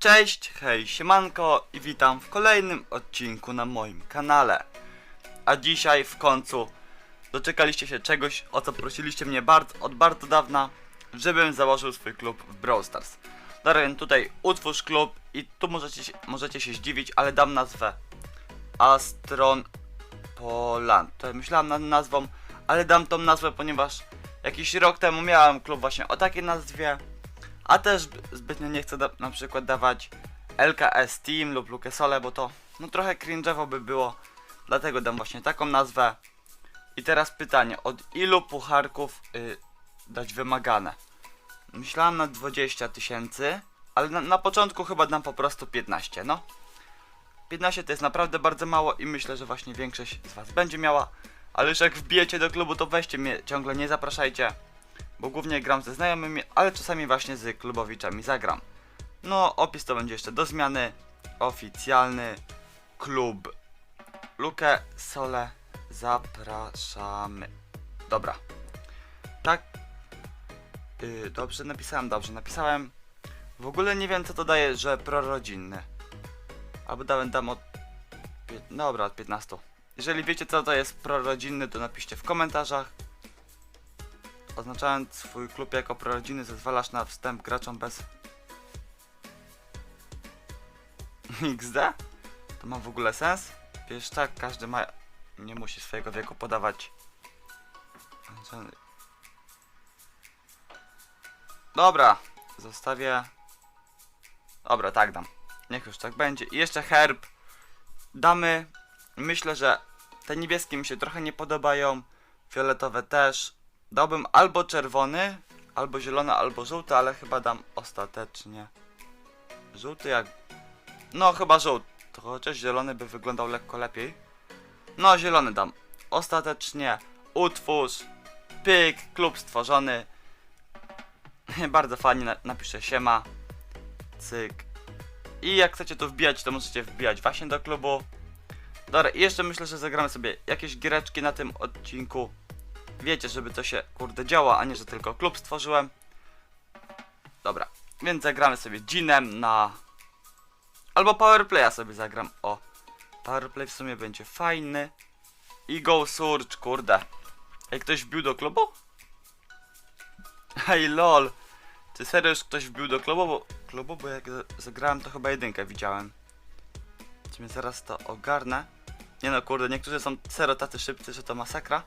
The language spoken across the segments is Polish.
Cześć, hej, siemanko i witam w kolejnym odcinku na moim kanale. A dzisiaj w końcu doczekaliście się czegoś, o co prosiliście mnie bardzo, od bardzo dawna, żebym założył swój klub w Brawl Stars. Darren, tutaj utwórz klub i tu możecie, się- możecie się zdziwić, ale dam nazwę Astron Poland. To myślałem nad nazwą, ale dam tą nazwę, ponieważ jakiś rok temu miałem klub właśnie o takiej nazwie. A też zb- zbytnio nie chcę na przykład dawać LKS Team lub Lukesole, bo to no trochę cringe'owo by było. Dlatego dam właśnie taką nazwę. I teraz pytanie, od ilu pucharków y, dać wymagane? Myślałem na 20 tysięcy, ale na, na początku chyba dam po prostu 15, no. 15 to jest naprawdę bardzo mało i myślę, że właśnie większość z was będzie miała. Ale już jak wbijecie do klubu, to weźcie mnie, ciągle nie zapraszajcie bo głównie gram ze znajomymi, ale czasami właśnie z klubowiczami zagram. No, opis to będzie jeszcze do zmiany. Oficjalny klub Luke Sole zapraszamy. Dobra. Tak. Yy, dobrze napisałem, dobrze napisałem. W ogóle nie wiem co to daje, że prorodzinny. Albo dałem dam od... pie- Dobra, od 15. Jeżeli wiecie co to jest prorodzinny, to napiszcie w komentarzach. Oznaczając swój klub jako prorodzinny zezwalasz na wstęp graczom bez XD? To ma w ogóle sens? Wiesz tak, każdy ma... nie musi swojego wieku podawać. Dobra, zostawię... Dobra, tak dam. Niech już tak będzie. I jeszcze herb. Damy... Myślę, że te niebieskie mi się trochę nie podobają. Fioletowe też. Dałbym albo czerwony, albo zielony, albo żółty, ale chyba dam ostatecznie. Żółty jak. No, chyba żółty. Chociaż zielony by wyglądał lekko lepiej. No, zielony dam. Ostatecznie. Utwórz. Pyk. Klub stworzony. Bardzo fajnie na- napiszę siema. Cyk. I jak chcecie to wbijać, to możecie wbijać właśnie do klubu. Dobra, i jeszcze myślę, że zagramy sobie jakieś giereczki na tym odcinku wiecie, żeby to się kurde działo, a nie, że tylko klub stworzyłem. Dobra, więc zagramy sobie Ginem na... Albo Powerplaya sobie zagram, o. Powerplay w sumie będzie fajny. I Go Surge, kurde. Ej, ktoś wbił do klubu? Hej, lol. Czy serio już ktoś wbił do klubu? Bo, klubu, bo jak za- zagrałem, to chyba jedynkę widziałem. Czy mnie zaraz to ogarnę? Nie no, kurde, niektórzy są serio tacy szybcy, że to masakra.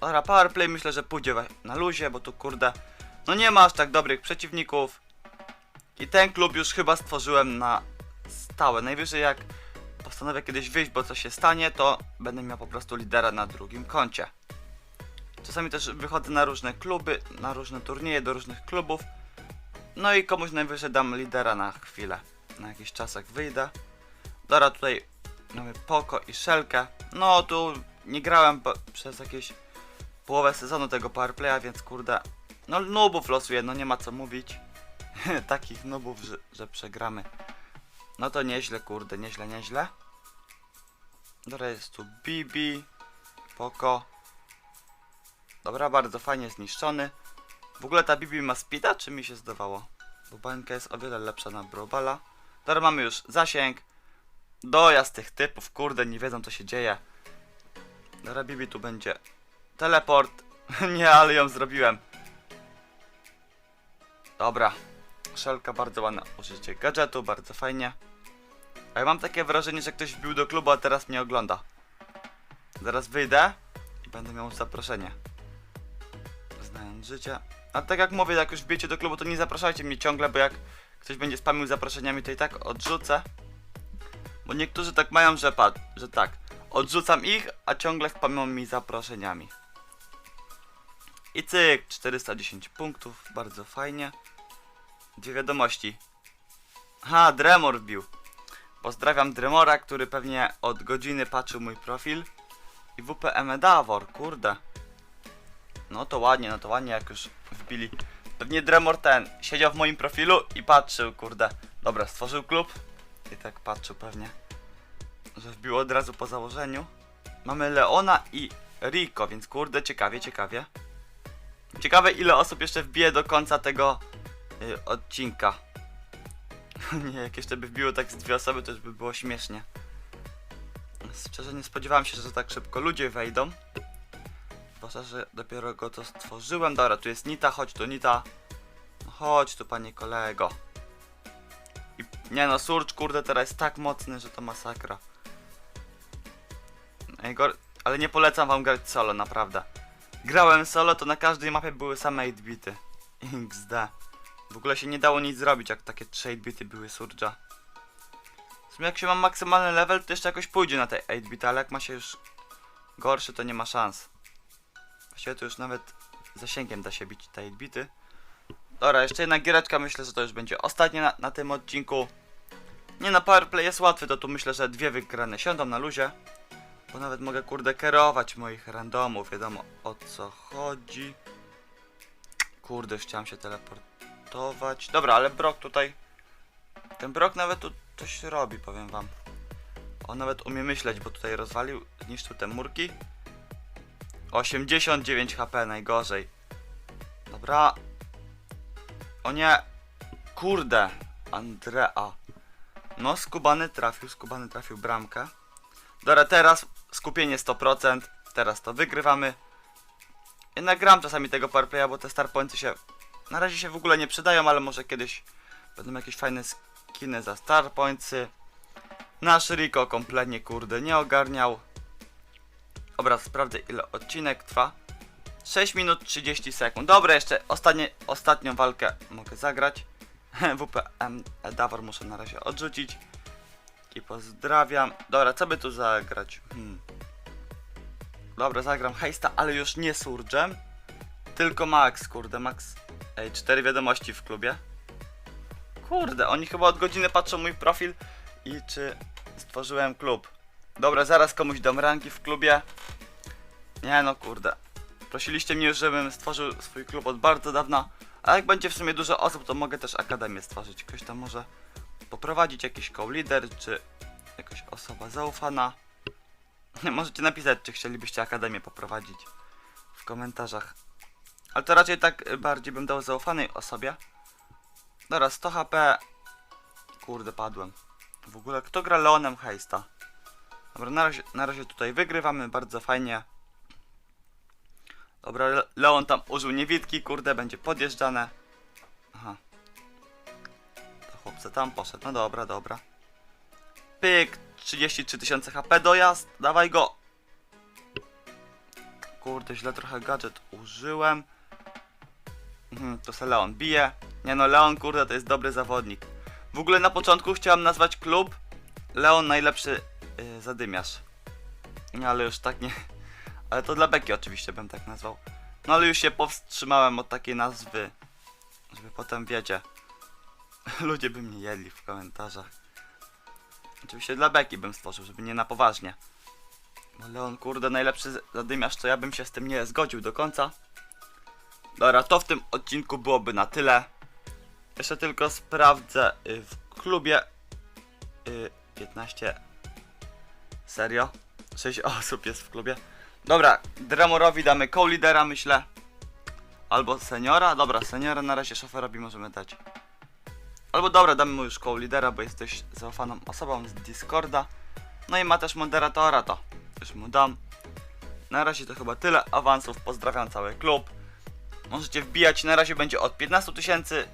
Dobra, powerplay myślę, że pójdzie na luzie, bo tu kurde, no nie ma aż tak dobrych przeciwników. I ten klub już chyba stworzyłem na stałe. Najwyżej jak postanowię kiedyś wyjść, bo coś się stanie, to będę miał po prostu lidera na drugim koncie. Czasami też wychodzę na różne kluby, na różne turnieje, do różnych klubów. No i komuś najwyżej dam lidera na chwilę. Na jakiś czas jak wyjdę. Dobra, tutaj mamy Poko i Szelkę. No tu nie grałem przez jakieś połowę sezonu tego powerplaya, więc kurde, no nubów losuję, no nie ma co mówić. Takich nubów, że, że przegramy. No to nieźle, kurde, nieźle, nieźle. Dobra, jest tu Bibi, Poko. Dobra, bardzo fajnie zniszczony. W ogóle ta Bibi ma speeda, czy mi się zdawało? Bo bańka jest o wiele lepsza na Brobala. Dobra, mamy już zasięg. Dojazd tych typów, kurde, nie wiedzą co się dzieje. Dobra, Bibi tu będzie Teleport. Nie, ale ją zrobiłem. Dobra. Szelka bardzo ładne użycie gadżetu, bardzo fajnie. A ja mam takie wrażenie, że ktoś wbił do klubu, a teraz mnie ogląda. Zaraz wyjdę i będę miał zaproszenie. Znając życie. A tak jak mówię, jak już wbijecie do klubu, to nie zapraszajcie mnie ciągle, bo jak ktoś będzie spamił zaproszeniami, to i tak odrzucę. Bo niektórzy tak mają, że, pad, że tak. Odrzucam ich, a ciągle spamią mi zaproszeniami. I cyk, 410 punktów, bardzo fajnie. Dwie wiadomości. Ha, Dremor wbił. Pozdrawiam Dremora, który pewnie od godziny patrzył mój profil. I WPM Davor, kurde. No to ładnie, no to ładnie jak już wbili. Pewnie Dremor ten siedział w moim profilu i patrzył, kurde. Dobra, stworzył klub. I tak patrzył pewnie. Że wbił od razu po założeniu. Mamy Leona i Rico, więc kurde, ciekawie, ciekawie. Ciekawe ile osób jeszcze wbije do końca tego y, odcinka. nie, jak jeszcze by wbiło tak z dwie osoby, to już by było śmiesznie. Szczerze nie spodziewałem się, że tak szybko ludzie wejdą. Zwłaszcza, że dopiero go to stworzyłem. Dobra, tu jest Nita, chodź tu Nita. No chodź tu panie kolego. I nie no, Surge kurde teraz jest tak mocny, że to masakra. Najgor... Ale nie polecam wam grać solo, naprawdę. Grałem solo, to na każdej mapie były same 8 bity. XD. W ogóle się nie dało nic zrobić, jak takie 3 bity były Surge'a. W sumie jak się ma maksymalny level, to jeszcze jakoś pójdzie na tej 8 bity, ale jak ma się już gorszy, to nie ma szans. Właściwie to już nawet zasięgiem da się bić te 8 bity. Dobra, jeszcze jedna giereczka, myślę, że to już będzie ostatnia na, na tym odcinku. Nie no, powerplay jest łatwy, to tu myślę, że dwie wygrane siądą na luzie. Bo nawet mogę kurde kierować moich randomów, wiadomo o co chodzi. Kurde, chciałem się teleportować. Dobra, ale Brock tutaj... Ten Brock nawet tu coś robi, powiem wam. On nawet umie myśleć, bo tutaj rozwalił, zniszczył te murki. 89 HP, najgorzej. Dobra. O nie. Kurde. Andrea. No, skubany trafił, skubany trafił bramkę. Dobra, teraz skupienie 100%. Teraz to wygrywamy. Jednak gram czasami tego powerplaya, bo te star pointsy się na razie się w ogóle nie przydają, ale może kiedyś będą jakieś fajne skiny za star pointsy. Nasz Rico kompletnie kurde nie ogarniał. Dobra, sprawdzę ile odcinek trwa. 6 minut 30 sekund. Dobra, jeszcze ostatnie, ostatnią walkę mogę zagrać. WPM Dawor muszę na razie odrzucić. I pozdrawiam. Dobra, co by tu zagrać? Hmm. Dobra, zagram hejsta, ale już nie surge'em. Tylko Max, kurde, Max. Ej, cztery wiadomości w klubie. Kurde, oni chyba od godziny patrzą mój profil i czy stworzyłem klub. Dobra, zaraz komuś dam rangi w klubie. Nie no, kurde. Prosiliście mnie już, żebym stworzył swój klub od bardzo dawna. A jak będzie w sumie dużo osób, to mogę też akademię stworzyć. Ktoś tam może poprowadzić jakiś co-leader, czy jakaś osoba zaufana. Możecie napisać, czy chcielibyście akademię poprowadzić w komentarzach. Ale to raczej tak bardziej bym dał zaufanej osobie. Dobra, 100 HP. Kurde, padłem. W ogóle, kto gra Leonem Heista? Dobra, na razie, na razie tutaj wygrywamy, bardzo fajnie. Dobra, Le- Leon tam użył niewidki, kurde, będzie podjeżdżane. Chłopca tam poszedł, no dobra, dobra. Pyk, 33 tysiące HP, dojazd, dawaj go. Kurde, źle trochę gadżet użyłem. Mhm, to se Leon bije. Nie no, Leon, kurde, to jest dobry zawodnik. W ogóle na początku chciałem nazwać klub Leon najlepszy yy, zadymiarz. Nie, ale już tak nie. Ale to dla beki oczywiście bym tak nazwał. No ale już się powstrzymałem od takiej nazwy. Żeby potem wiecie. Ludzie by mnie jedli w komentarzach. Oczywiście dla beki bym stworzył, żeby nie na poważnie. Bo Leon, kurde, najlepszy zadymiarz, to ja bym się z tym nie zgodził do końca. Dobra, to w tym odcinku byłoby na tyle. Jeszcze tylko sprawdzę y, w klubie y, 15. Serio? 6 osób jest w klubie. Dobra, Dramorowi damy co-lidera, myślę. Albo seniora? Dobra, seniora na razie szoferowi możemy dać. Albo dobra, damy mu już co-lidera, bo jesteś zaufaną osobą z Discorda. No i ma też moderatora, to już mu dam. Na razie to chyba tyle awansów. Pozdrawiam cały klub. Możecie wbijać, na razie będzie od 15 tysięcy.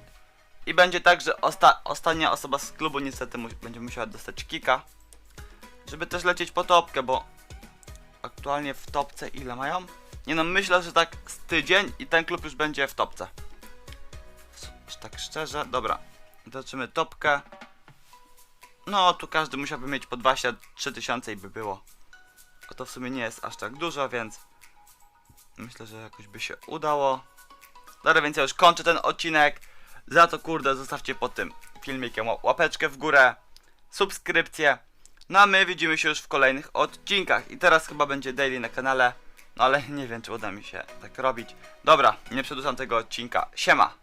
I będzie tak, że osta ostatnia osoba z klubu niestety mu będzie musiała dostać kika. Żeby też lecieć po topkę, bo aktualnie w topce ile mają? Nie no, myślę, że tak z tydzień i ten klub już będzie w topce. Tak szczerze, dobra. Zobaczymy topkę. No, tu każdy musiałby mieć po 23 tysiące i by było. A to w sumie nie jest aż tak dużo, więc myślę, że jakoś by się udało. Dobra, więc ja już kończę ten odcinek. Za to kurde, zostawcie pod tym filmikiem ła- łapeczkę w górę, subskrypcję. No a my widzimy się już w kolejnych odcinkach. I teraz chyba będzie daily na kanale. No ale nie wiem, czy uda mi się tak robić. Dobra, nie przedłużam tego odcinka. Siema!